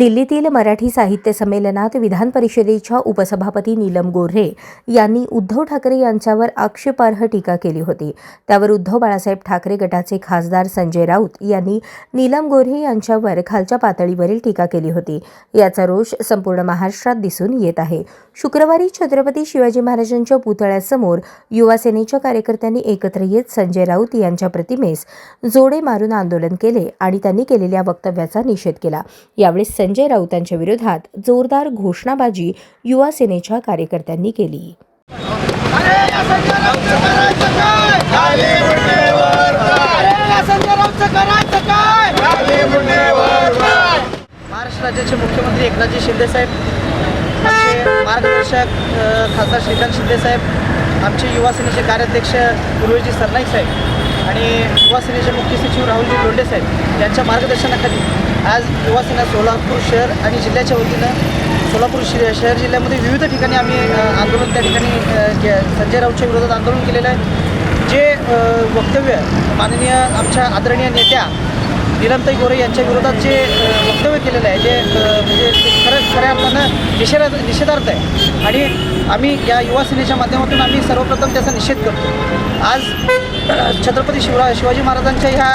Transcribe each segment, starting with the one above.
दिल्लीतील मराठी साहित्य संमेलनात विधान परिषदेच्या उपसभापती नीलम गोऱ्हे यांनी उद्धव ठाकरे यांच्यावर आक्षेपार्ह टीका केली होती. त्यावर उद्धव बाळासाहेब ठाकरे गटाचे खासदार संजय राऊत यांनी नीलम गोऱ्हे यांच्यावर खालच्या पातळीवरील टीका केली होती. याचा रोष संपूर्ण महाराष्ट्रात दिसून येत आहे. शुक्रवारी छत्रपती शिवाजी महाराजांच्या पुतळ्यासमोर युवासेनेच्या कार्यकर्त्यांनी एकत्र येत संजय राऊत यांच्या प्रतिमेस जोडे मारून आंदोलन केले आणि त्यांनी केलेल्या वक्तव्याचा निषेध केला. यावेळी संजय राऊतांच्या विरोधात जोरदार घोषणाबाजी युवा सेनेच्या कार्यकर्त्यांनी केली. महाराष्ट्र राज्याचे मुख्यमंत्री एकनाथजी शिंदेसाहेब आमचे मार्गदर्शक खासदार श्रीकांत शिंदेसाहेब आमचे युवा सेनेचे कार्याध्यक्ष उर्वेजी सरनाईक साहेब. आणि युवा सेनेचे मुख्य सचिव राहुलजी लोंढे साहेब यांच्या मार्गदर्शनाखाली आज युवा सेना सोलापूर शहर आणि जिल्ह्याच्या वतीनं सोलापूर शि शहर जिल्ह्यामध्ये विविध ठिकाणी आम्ही आंदोलन त्या ठिकाणी के- संजय राऊतच्या विरोधात आंदोलन केलेलं आहे. जे वक्तव्य माननीय आमच्या आदरणीय नेत्या निलमताई गोरे यांच्या विरोधात जे वक्तव्य केलेलं आहे जे खऱ्या अर्थानं निषेधा निषेधार्थ आहे. आणि आम्ही या युवा सेनेच्या माध्यमातून आम्ही सर्वप्रथम त्याचा निषेध करतो. आज छत्रपती शिवरा शिवाजी महाराजांच्या ह्या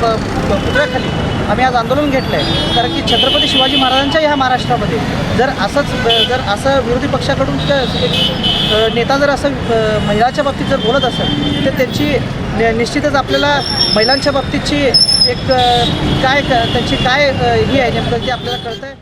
प- पुतळ्याखाली आम्ही आज आंदोलन घेतलं आहे कारण की छत्रपती शिवाजी महाराजांच्या ह्या महाराष्ट्रामध्ये जर असंच जर असं विरोधी पक्षाकडून नेता जर असं महिलाच्या बाबतीत जर बोलत असेल तर त्यांची निश्चितच आपल्याला महिलांच्या बाबतीतची एक काय त्यांची काय ही आहे नेमकं ते आपल्याला कळतं आहे